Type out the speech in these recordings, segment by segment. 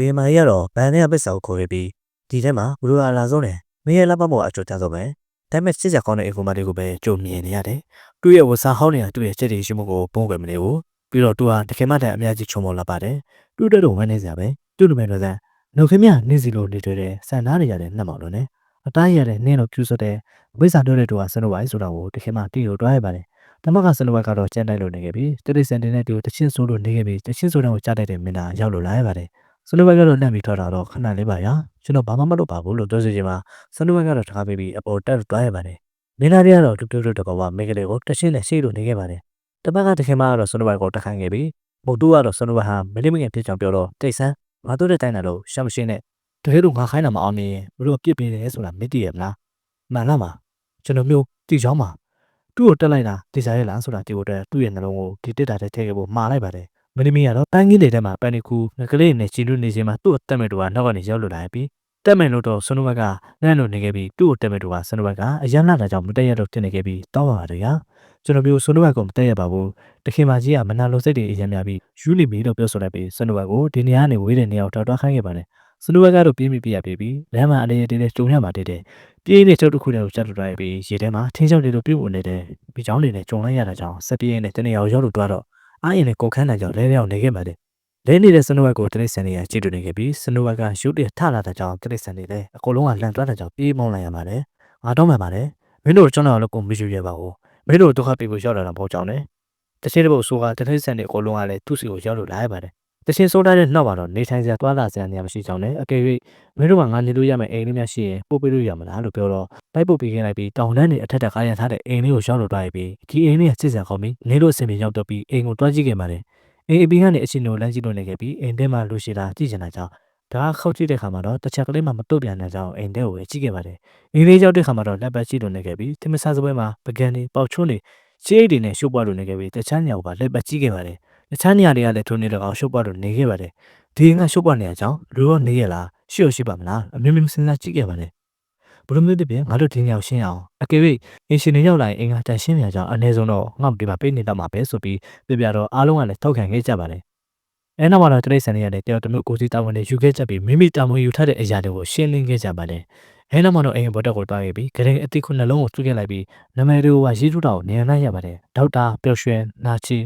ဘေးမာကြီးကတော့ဗန်နဲ့ပစ်စာကိုခေါ်ခဲ့ပြီးဒီထဲမှာဘလူးအလာဆုံးနဲ့မင်းရဲ့လက်ပတ်ပေါ်အကျော်ကြဆုံးပဲဒါပေမဲ့စစ်ချက်ကောင်းတဲ့ info တွေကိုပဲကြုံမြင်နေရတယ်သူ့ရဲ့ဝစားဟောင်းနေတာသူ့ရဲ့ချက်တွေရှိမှုကိုပုံကွယ်မနေဘူးပြီးတော့သူဟာတခင်မတန်အများကြီးချုံမော်လာပါတယ်သူ့တက်တော့ဝမ်းနေစရာပဲသူ့လူမဲ့တော့စမ်းနှုတ်ခင်းမြနေစီလိုနေတွေ့တဲ့ဆန်သားတွေရတဲ့နှက်မောင်လို့နဲ့အသားရတဲ့နင်းလို့ပြူစွတ်တဲ့ဝိဇ္ဇာတို့တဲ့တူဟာစနုပ်ဝိုင်းဆိုတာကိုတခင်မတီးလို့တွားရပါတယ်တမကစနုပ်ဝိုင်းကတော့ကြမ်းတိုက်လို့နေခဲ့ပြီးတတိစန်တင်နဲ့တူတချင်းဆိုးလို့နေခဲ့ပြီးတချင်းဆိုးတဲ့ကိုကြားတတ်တဲ့မင်းသားရောက်လို့လာရပါတယ် စနုပ်ဝိုင်းကတော့လန့်ပြီးထွက်လာတော့ခဏလေးပါရကျွန်တော်ဘာမှမလုပ်ပါဘူးလို့ပြောစီချင်မှာစနုပ်ဝိုင်းကတော့တကားပေးပြီးအပေါ်တက်တွားရပါတယ်မင်းသားတွေကတော့တူတူတူတကောကမိကလေးကိုတချင်းနဲ့ရှေ့လို့နေခဲ့ပါတယ်တပတ်ကတခင်မကတော့စနုပ်ဝိုင်းကိုတခန့်ခဲ့ပြီးမုတ်တူကတော့စနုပ်ဝိုင်းဟာမလေးမငယ်ဖြစ်ကြောင်ပြောတော့တိတ်ဆန်းငါတို့တဲ့တိုင်းတာလို့ရှမ်းမရှိနဲ့တကယ်လို့ငါခိုင်းတာမအောင်မြင်ရင်ဘလို့ပြစ်ပေးတယ်ဆိုတာမသိရမလားမှန်လားမကျွန်တော်မျိုးတီချောင်းမှာသူ့ကိုတက်လိုက်တာတေချာရဲ့လားဆိုတာဒီကိုတက်သူ့ရဲ့နှလုံးကိုဒီတက်တာတဲ့ထည့်ခဲ့ဖို့မှားလိုက်ပါတယ် မင်းမီကတော့ပန်းကင်းတွေထဲမှာပန်နီကူငကလေးနဲ့ချီလူနေချိန်မှာသူ့အသက်မဲ့တူကနောက်ကနေရောက်လို့လာပြီးတက်မယ်လို့တော့ဆွနုဘက်ကလန့်လို့နေခဲ့ပြီးသူ့ကိုတက်မဲ့တူကဆွနုဘက်ကအရန်လာတာကြောင့်မတက်ရတော့တင်နေခဲ့ပြီးတောင်းပါပါတယ်ရာကျွန်တော်မျိုးဆွနုဘက်ကိုမတက်ရပါဘူးတခင်မကြီးကမနာလိုစိတ်တွေအရင်များပြီးယူလီမီလို့ပြောဆိုလိုက်ပြီးဆွနုဘက်ကိုဒီနေရာကနေဝေးတဲ့နေရာကိုတောက်တွားခိုင်းခဲ့ပါတယ်စနူဘက်ကတော့ပြင်းပြပြရပြီပြီးလမ်းမှာအနေနဲ့တဲကြုံရမှာတဲတဲ့ပြေးနေချုပ်တစ်ခုတည်းကိုချက်တူလိုက်ပြီးရေထဲမှာထင်းချောင်းတွေလိုပြုတ်ဝင်နေတဲ့ပြီးချောင်းတွေနဲ့ကြုံလိုက်ရတာကြောင့်ဆက်ပြေးနေတဲ့တနေရာကိုရောက်လို့တွားတော့ အားရင်နဲ့ကုန်ခန်းနိုင်ကြောင့်လဲလျောက်နေခဲ့ပါတယ်လဲနေတဲ့စနူဘက်ကိုတရိတ်ဆန်တွေကကြည့်တူနေခဲ့ပြီးစနူဘက်ကရုပ်တရက်ထလာတဲ့ကြောင့်တရိတ်ဆန်တွေလည်းအကုန်လုံးကလန့်တွားတဲ့ကြောင့်ပြေးမောင်းလိုက်ရပါတယ်ငါတော့မှပါတယ်မင်းတို့ကျွန်တော်လည်းကိုမရှိရပါဘူးမင်းတို့ဒုက္ခပြေဖို့ရောက်လာတာမဟုတ်ကြောင်းနဲ့တချို့ဘုတ်ဆိုးကတရိတ်ဆန်တွေအကုန်လုံးကလည်းသူ့စီကိုရောက်လို့လာရပါတယ် တချင်းစိုးထားတဲ့နောက်မှာတော့နေထိုင်စရာသွားလာစရာနေရာမရှိကြောင်းနဲ့အကယ်၍မင်းတို့ကငါနေလို့ရမယ့်အိမ်လေးများရှိရင်ပို့ပေးလို့ရမလားလို့ပြောတော့လိုက်ပို့ပေးခဲ့လိုက်ပြီးတောင်တန်းနေအထက်တက်ကားရထားတဲ့အိမ်လေးကိုရောက်လို့တွားရပြီးဒီအိမ်လေးကစစ်စံကောင်းပြီးနေလို့အဆင်ပြေရောက်တော့ပြီးအိမ်ကိုတွားကြည့်ခဲ့ပါတယ်အိမ်အပြင်ကနေအချင်းကိုလမ်းကြည့်လို့နေခဲ့ပြီးအိမ်ထဲမှာလူရှိတာကြည့်ချင်တာကြောင့်ဒါခောက်ကြည့်တဲ့ခါမှာတော့တစ်ချက်ကလေးမှမတုတ်ပြန်တဲ့ကြောင့်အိမ်ထဲကိုကြည့်ခဲ့ပါတယ်အိမ်လေးရောက်တဲ့ခါမှာတော့လက်ပတ်ကြည့်လို့နေခဲ့ပြီးတင်မဆာစပွဲမှာပကံနေပေါက်ချုံးနေရှေးအိတ်တွေနဲ့ရှိုးပွားလို့နေခဲ့ပြီးတချမ်းညောင်ပါလက်ပတ်ကြည့်ခဲ့ပါတယ် တခြားနေရာတွေကလည်းထိုးနေတော့အောင်ရှုပ်ပွားလို့နေခဲ့ပါတယ်ဒီငါရှုပ်ပွားနေရကြောင်းလူရောနေရလားရှိရရှိပါမလားအမျိုးမျိုးစဉ်းစားကြည့်ခဲ့ပါတယ်ဘလိုမျိုးတပြင်းငါတို့ဒီညောင်ရှင်းအောင်အကယ်၍အင်ရှင်တွေရောက်လာရင်အင်္ဂါတန်ရှင်းမြန်ကြောင်းအနည်းဆုံးတော့ငါ့ဒီမှာပေးနေတော့မှာပဲဆိုပြီးပြပြတော့အားလုံးကလည်းထောက်ခံခဲ့ကြပါတယ်အဲနောက်မှာတော့တရိတ်ဆန်တွေရတယ်တယောက်တစ်မျိုးကိုစီတာဝန်တွေယူခဲ့ကြပြီးမိမိတာဝန်ယူထားတဲ့အရာတွေကိုရှင်းလင်းခဲ့ကြပါတယ်အဲနောက်မှာတော့အင်္ဂါဘော်တက်ကိုတွားခဲ့ပြီးဂရင်အတိခုနှလုံးကိုသူ့ခဲ့လိုက်ပြီးနာမည်တွေကိုရေးထူတာကိုနေရာနိုင်ရပါတယ်ဒေါက်တာပျော်ရွှင်နာချီ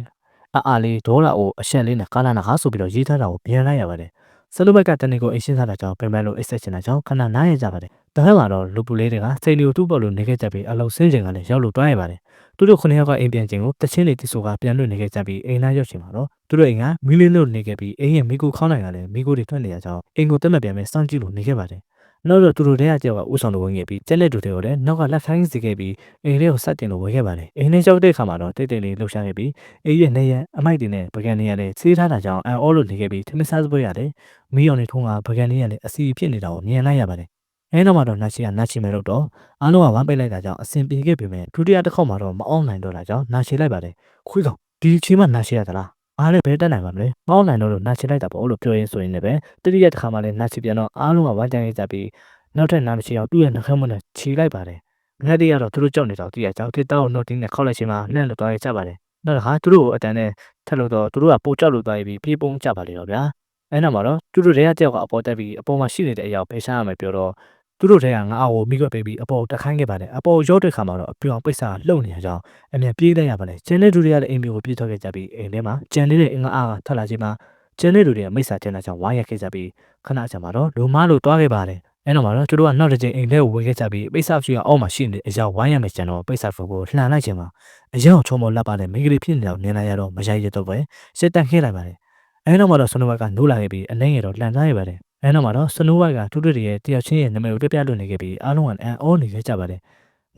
အအားလေးဒေါ်လာကိုအရှက်လေးနဲ့ကာလာနာခါဆိုပြီးတော့ရေးထားတာကိုပြန်လိုက်ရပါတယ်ဆလူဘက်ကတန်နေကိုအိမ်ရှင်းထားတာကြောင့်ပြန်မလို့အိတ်ဆက်ချင်တာကြောင့်ခဏနားရကြပါတယ်တခါမှာတော့လူပူလေးတွေကစိတ်လီကိုတူးပေါ်လို့နေခဲ့ကြပြီးအလုံးစင်းချိန်ကလည်းရောက်လို့တွားရပါတယ်သူတို့ခုနှစ်ယောက်ကအိမ်ပြန်ချိန်ကိုတချင်းလေးတီဆိုကပြန်လွတ်နေခဲ့ကြပြီးအိမ်လာရောက်ချိန်မှာတော့သူတို့အိမ်ကမီလင်းလို့နေခဲ့ပြီးအိမ်ရဲ့မိကိုခေါင်းနိုင်ကလည်းမိကိုတွေထွက်နေရကြောင်းအိမ်ကိုတက်မပြန်ပဲစောင့်ကြည့်လို့နေခဲ့ပါတယ် နောက်တော့သူတို့တဲကကြောက်ကဥဆောင်လို့ဝင်ခဲ့ပြီးကျက်လက်တူတွေကိုလည်းနောက်ကလက်ခိုင်းစီခဲ့ပြီးအိမ်လေးကိုဆက်တင်လို့ဝင်ခဲ့ပါတယ်အိမ်လေးကြောက်တဲ့ခါမှာတော့တိတ်တိတ်လေးလှုပ်ရှားခဲ့ပြီးအိမ်ရဲ့နေရအမိုက်တွေနဲ့ပကံတွေရလည်းဆေးထားတာကြောင့်အန်အောလို့နေခဲ့ပြီးထမင်းစားစပွဲရတယ်မီးအောင်နေထုံးကပကံလေးရလည်းအစီဖြစ်နေတာကိုမြင်လိုက်ရပါတယ်အဲနောက်မှာတော့နာချီကနာချီမယ်လို့တော့အားလုံးကဝမ်းပိတ်လိုက်တာကြောင့်အဆင်ပြေခဲ့ပေမဲ့ဒုတိယတစ်ခေါက်မှာတော့မအောင်နိုင်တော့တာကြောင့်နာချီလိုက်ပါတယ်ခွေးကောင်ဒီချိန်မှနာချီရသလား အားလည်းဘယ်တက်နိုင်ပါမလဲမအောင်နိုင်တော့လို့နာချီလိုက်တာပေါ့လို့ပြောရင်းဆိုရင်လည်းပဲတတိယတစ်ခါမှလည်းနာချီပြန်တော့အားလုံးကဝမ်းကြိုင်းကြပြီးနောက်ထပ်နားမရှိအောင်သူ့ရဲ့နှာခမ်းမနဲ့ခြေလိုက်ပါတယ်ငါတည်းကတော့သူတို့ကြောက်နေတော့တည်းရကြောက်တစ်တောက်နှုတ်တင်းနဲ့ခောက်လိုက်ချင်းမှာလက်လွတ်သွားရကြပါတယ်နောက်တစ်ခါသူတို့ကိုအတန်နဲ့ထက်လို့တော့သူတို့ကပိုကြောက်လို့သွားပြီးပြေးပုံးကြပါလေတော့ဗျာအဲနောက်မှာတော့သူတို့တွေကကြောက်ကအပေါ်တက်ပြီးအပေါ်မှာရှိနေတဲ့အရာကိုဖယ်ရှားရမယ်ပြောတော့ သူတို့တွေကငါ့အော်မိကွက်ပေးပြီးအပေါ်တက်ခိုင်းခဲ့ပါတယ်အပေါ်ရောက်တဲ့ခါမှာတော့အပြောင်ပိတ်စာလှုပ်နေရကြောင်းအမြန်ပြေးလိုက်ရပါတယ်ကျန်တဲ့သူတွေကလည်းအိမ်မျိုးကိုပြေးထွက်ခဲ့ကြပြီးအိမ်ထဲမှာကျန်နေတဲ့အင်္ဂါအားကထွက်လာခြင်းမှာကျန်တဲ့လူတွေကမိစ္ဆာကျန်တာကြောင့်ဝါရက်ခဲ့ကြပြီးခဏကြာမှာတော့လူမားလို့တွားခဲ့ပါတယ်အဲတော့မှတော့သူတို့ကနောက်တစ်ချိန်အိမ်ထဲကိုဝင်ခဲ့ကြပြီးပိတ်စာဖြူကအောက်မှာရှိနေတဲ့အရာဝိုင်းရမယ်ကျန်တော့ပိတ်စာဖုန်းကိုလှန်လိုက်ခြင်းမှာအရင်ကချုံမလက်ပါတဲ့မိန်းကလေးဖြစ်နေတော့နင်းလိုက်ရတော့မရိုက်ရတော့ပဲစစ်တန်ခဲ့လိုက်ပါတယ်အဲနောက်မှတော့စနိုးဘက်ကနိုးလာခဲ့ပြီးအနှင်းရတော့လှန်ထားရပါတယ် အဲနောက်မှတော့စနိုးဘက်ကတူတူတည်းရဲ့တယောက်ချင်းရဲ့နာမည်ကိုပြပြလွတ်နေခဲ့ပြီးအားလုံးကအန်အောနေခဲ့ကြပါတယ်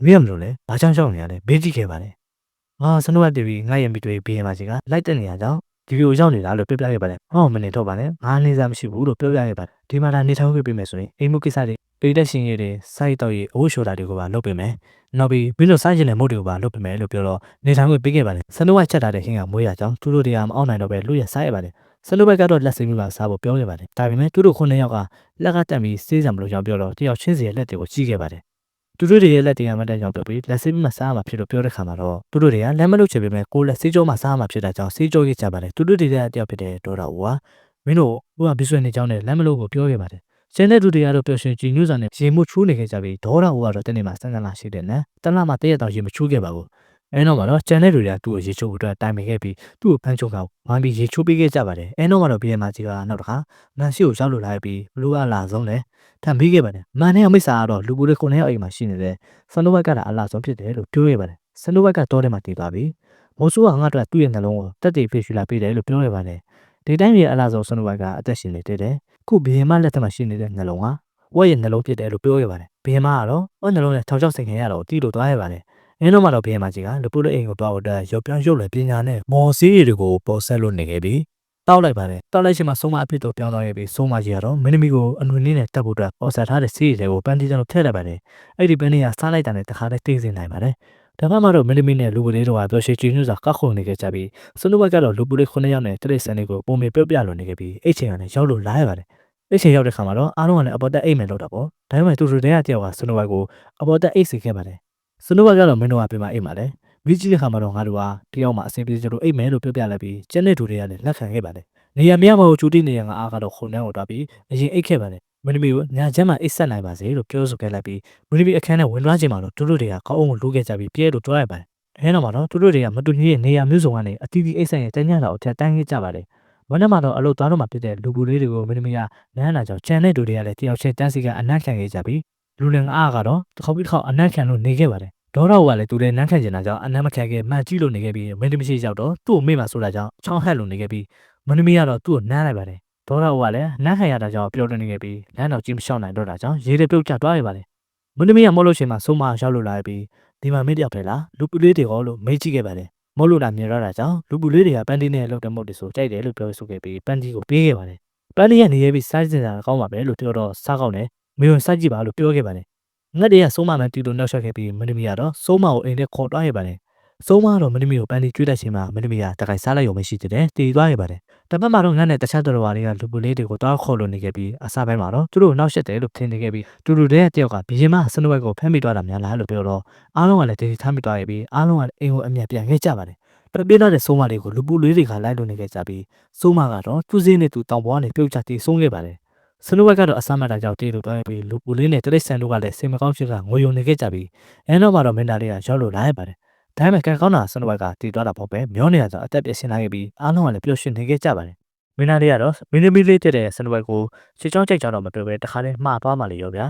မင်းရမလို့လဲဘာချောင်းချောင်းနေရလဲဘေးကြည့်ခဲ့ပါတယ်ငါစနိုးဘက်တီဗီငါရဲ့မိတွေ့ဘေးမှာကြီးကလိုက်တက်နေရကြောင်းဒီဗီဒီယိုရောက်နေတာလို့ပြောပြခဲ့ပါတယ်။ဟောမနေတော့ပါနဲ့။ငါနေစားမရှိဘူးလို့ပြောပြခဲ့ပါတယ်။ဒီမှာဒါနေထိုင်ခွင့်ပေးမယ်ဆိုရင်အိမ်မှုကိစ္စတွေပေတက်ရှင်ရည်တွေစိုက်တော့ရည်အဝတ်လျှော်တာတွေကိုပါလုပ်ပေးမယ်။နောက်ပြီးမင်းတို့စိုက်ကျင်တဲ့မုတ်တွေကိုပါလုပ်ပေးမယ်လို့ပြောတော့နေထိုင်ခွင့်ပေးခဲ့ပါတယ်။စနိုးဝိုက်ချက်ထားတဲ့ဟင်းကမွေးရကြောင်းသူတို့တွေကမအောင်နိုင်တော့ပဲလူရစားရပါတယ်။ စနိုးဘက်ကတော့လက်စိမ်းမျိုးပါစားဖို့ပြောခဲ့ပါတယ်။ဒါပေမဲ့သူတို့ခုနှစ်ယောက်ကလက်ကတက်ပြီးစေးစံမလို့ကြောင်းပြောတော့တယောက်ချင်းစီရဲ့လက်တွေကိုကြီးခဲ့ပါတယ်။သူတို့တွေရဲ့လက်တွေကမတက်ကြောင်ပြောပြီးလက်စိမ်းမစားမှာဖြစ်လို့ပြောတဲ့ခါမှာတော့သူတို့တွေကလက်မလုပ်ချင်ပေမဲ့ကိုယ်လက်စေးကြောမှစားမှာဖြစ်တာကြောင့်စေးကြောရေးကြပါတယ်သူတို့တွေကတယောက်ဖြစ်တဲ့ဒေါ်တာဦးကမမင်းတို့ဟိုကဘစ်ဆွဲနေကြောင်းနဲ့လမ်းမလို့ကိုပြောခဲ့ပါတယ်ကျန်တဲ့သူတွေကတော့ပျော်ရွှင်ကြည်ညိုစာနဲ့ရေမှုချိုးနေခဲ့ကြပြီးဒေါရဟိုကတော့တနေ့မှစန်းစန်းလာရှိတယ်နော်တလားမှတရက်တော့ရေမချိုးခဲ့ပါဘူး အဲတော့မှတော့ကျန်တဲ့လူတွေကသူ့ကိုရေချိုးဖို့အတွက်တိုင်ပင်ခဲ့ပြီးသူ့ကိုဖမ်းချုပ်ကဝိုင်းပြီးရေချိုးပေးခဲ့ကြပါတယ်အဲတော့မှတော့ဘီယမ်မာကြီးကနောက်တစ်ခါမန်ရှိကိုရောက်လို့လာပြီးဘလူးကလာဆုံးလဲထံပေးခဲ့ပါတယ်မန်နဲ့အမိတ်စာကတော့လူပူတွေခုနှစ်ယောက်အိမ်မှာရှိနေတဲ့ဆန်နိုဘက်ကတာအလားဆုံးဖြစ်တယ်လို့ပြောခဲ့ပါတယ်ဆန်နိုဘက်ကတော့ထဲမှာတည်သွားပြီးမိုးဆိုးကငါ့အတွက်သူ့ရဲ့နှလုံးကိုတက်တည်ဖြစ်ယူလာပေးတယ်လို့ပြောခဲ့ပါတယ်ဒီတိုင်းရဲ့အလားဆုံးဆန်နိုဘက်ကအသက်ရှင်နေသေးတယ်ခုဘီယမ်မာလက်ထက်မှာရှိနေတဲ့နှလုံးဟာဝက်ရဲ့နှလုံးဖြစ်တယ်လို့ပြောခဲ့ပါတယ်ဘီယမ်မာကတော့ဝက်နှလုံးနဲ့ထောင်ချောက်စိန်ခံရတော့တီးလို့သွားခဲ့ပါတယ် အင်းတော့မှတော့ဘီယမ်မာကြီးကလူပူတဲ့အိမ်ကိုသွားဖို့အတွက်ရုပ်ပြောင်းရုပ်လွယ်ပညာနဲ့မော်စီးရည်တွေကိုပေါ်ဆက်လို့နေခဲ့ပြီးတောက်လိုက်ပါတယ်တောက်လိုက်ချိန်မှာဆုံးမအဖြစ်တော့ပြောင်းသွားခဲ့ပြီးဆုံးမကြီးကတော့မင်းသမီးကိုအနွေလေးနဲ့တက်ဖို့အတွက်ပေါ်ဆက်ထားတဲ့စီးရည်တွေကိုပန်းတီးကြောင့်ထည့်လိုက်ပါတယ်အဲ့ဒီပန်းလေးကစားလိုက်တာနဲ့တခါတည်းတင်းစင်နိုင်ပါတယ်ဒါမှမဟုတ်မင်းသမီးနဲ့လူပူလေးတို့ကပျော်ရွှင်ကြည်ညိုစွာကောက်ခုန်နေခဲ့ကြပြီးစနုဘက်ကတော့လူပူလေး9ယောက်နဲ့တရိတ်ဆန်လေးကိုပုံမေပြုတ်ပြလို့နေခဲ့ပြီးအဲ့ချိန်ကလည်းရောက်လို့လာရပါတယ်အဲ့ချိန်ရောက်တဲ့ခါမှာတော့အားလုံးကလည်းအပေါ်တက်အိတ်မယ်လို့တော့ပေါ့ဒါပေမဲ့သူတို့တွေကတယောက်ကစနုဘက်ကိုအပေါ်တက်အိတ်စီခဲ့ပါတယ် စနုဘက်ကတော့မင်းတို့ကပြင်မှာအိတ်မှာလဲမိကြီးတဲ့ခါမှာတော့ငါတို့ကတယောက်မှအဆင်ပြေကြလို့အိတ်မယ်လို့ပြောပြလိုက်ပြီးကျန်တဲ့သူတွေကလည်းလက်ခံခဲ့ပါတယ်နေရာမရမဟုတ်ကျူတီနေရငါအားကတော့ခုန်နှန်းကိုတွားပြီးအရင်အိတ်ခဲ့ပါတယ်မင်းသမီးကိုညာချမ်းမှာအိတ်ဆက်နိုင်ပါစေလို့ပြောဆိုခဲ့လိုက်ပြီးမင်းသမီးအခန်းထဲဝင်သွားချိန်မှာတော့သူတို့တွေကကောင်းအောင်ကိုလိုးခဲ့ကြပြီးပြဲလို့တွားရပါတယ်အဲနောက်မှာတော့သူတို့တွေကမတူညီတဲ့နေရာမျိုးစုံကနေအတီးတီးအိတ်ဆက်ရဲ့တန်းညတာကိုထက်တန်းခဲ့ကြပါတယ်မနေ့မှာတော့အလုပ်သွားတော့မှဖြစ်တဲ့လူပူလေးတွေကိုမင်းသမီးကနန်းလာကြောင်ချန်တဲ့သူတွေကလည်းတယောက်ချင်းတန်းစီကအနက်ခံခဲ့ကြပြီး လူလင်အားကတော့တစ်ခေါက်ပြီးတစ်ခေါက်အနက်ခံလို့နေခဲ့ပါတယ်ဒေါ်တော်ကလည်းသူလည်းနန်းခံကျင်တာကြောင့်အနက်မခံခဲ့မှန်ကြည့်လို့နေခဲ့ပြီးမင်းသမီးရှိရောက်တော့သူ့ကိုမေ့မှဆိုတာကြောင့်ချောင်းဟက်လို့နေခဲ့ပြီးမင်းသမီးကတော့သူ့ကိုနမ်းလိုက်ပါတယ်ဒေါ်တော်ကလည်းနန်းခံရတာကြောင့်ပြောနေခဲ့ပြီးနန်းတော်ကြီးမလျှောက်နိုင်တော့တာကြောင့်ရေတွေပြုတ်ကျသွားရပါတယ်မင်းသမီးကမဟုတ်လို့ချိန်မှာဆုံးမရောက်လို့လာပြီးဒီမှာမင်းတယောက်ထဲလားလူပူလေးတွေရောလို့မေးကြည့်ခဲ့ပါတယ်မဟုတ်လို့လားမြင်ရတာကြောင့်လူပူလေးတွေကပန်းတီးနဲ့လောက်တဲ့မုတ်တွေဆိုကြိုက်တယ်လို့ပြောဆိုခဲ့ပြီးပန်းတီးကိုပေးခဲ့ပါတယ်ပန်းတီးကနေရပြီးစားကြင်တာကောင်းပါပဲလို့ပြောတော့စားကောင်းတယ် မင်းဝင်စိုက်ကြည့်ပါလို့ပြောခဲ့ပါတယ်ငက်တွေကစိုးမမှန်တီလို့နှောက်ရှက်ခဲ့ပြီးမင်းသမီးကတော့စိုးမကိုအိမ်ထဲခေါ်သွားခဲ့ပါတယ်စိုးမကတော့မင်းသမီးကိုပန်းတီးကျွေးတတ်ချိန်မှာမင်းသမီးကတခိုင်စားလိုက်ရုံမရှိသေးတယ်တည်သွားခဲ့ပါတယ်တပတ်မှာတော့ငတ်နဲ့တခြားတော်တော်တွေကလူပူလေးတွေကိုတောက်ခေါ်လို့နေခဲ့ပြီးအစားပိုင်းမှာတော့သူတို့နောက်ရှက်တယ်လို့ထင်နေခဲ့ပြီးတူတူတဲ့တယောက်ကဘီရင်မစနဝက်ကိုဖမ်းမိသွားတာများလားလို့ပြောတော့အားလုံးကလည်းတည်တည်ထားမိသွားခဲ့ပြီးအားလုံးကအိမ်ကိုအမြတ်ပြန်ခဲ့ကြပါတယ်ပြပြတဲ့ဆုံးမတွေကိုလူပူလေးတွေကလိုက်လို့နေခဲ့ကြပြီးဆုံးမကတော့သူ့စင်းနဲ့သူတောင်ပေါ်ကနေပြုတ်ချတည်ဆုံးခဲ့ပါတယ် စနဝက်ကတော့အဆမ်းမတာကြောင့်တည်လို့သွားပြီးလူပူလေးနဲ့တရိတ်ဆန်တို့ကလည်းစိတ်မကောင်းဖြစ်ကငိုယုံနေခဲ့ကြပြီးအဲနောက်မှာတော့မင်းသားလေးကရောက်လို့လာရပါတယ်ဒါပေမဲ့ကံကောင်းတာစနဝက်ကတည်သွားတာပေါ့ပဲမျောနေတာကြောင့်အသက်ပြည့်စင်လာခဲ့ပြီးအားလုံးကလည်းပျော်ရွှင်နေခဲ့ကြပါတယ်မင်းသားလေးကတော့မင်းသမီးလေးတက်တဲ့စနဝက်ကိုချစ်ချောင်းကြိုက်ကြတော့မတွေ့ပဲတခါတည်းမှားသွားမှလေရောဗျာ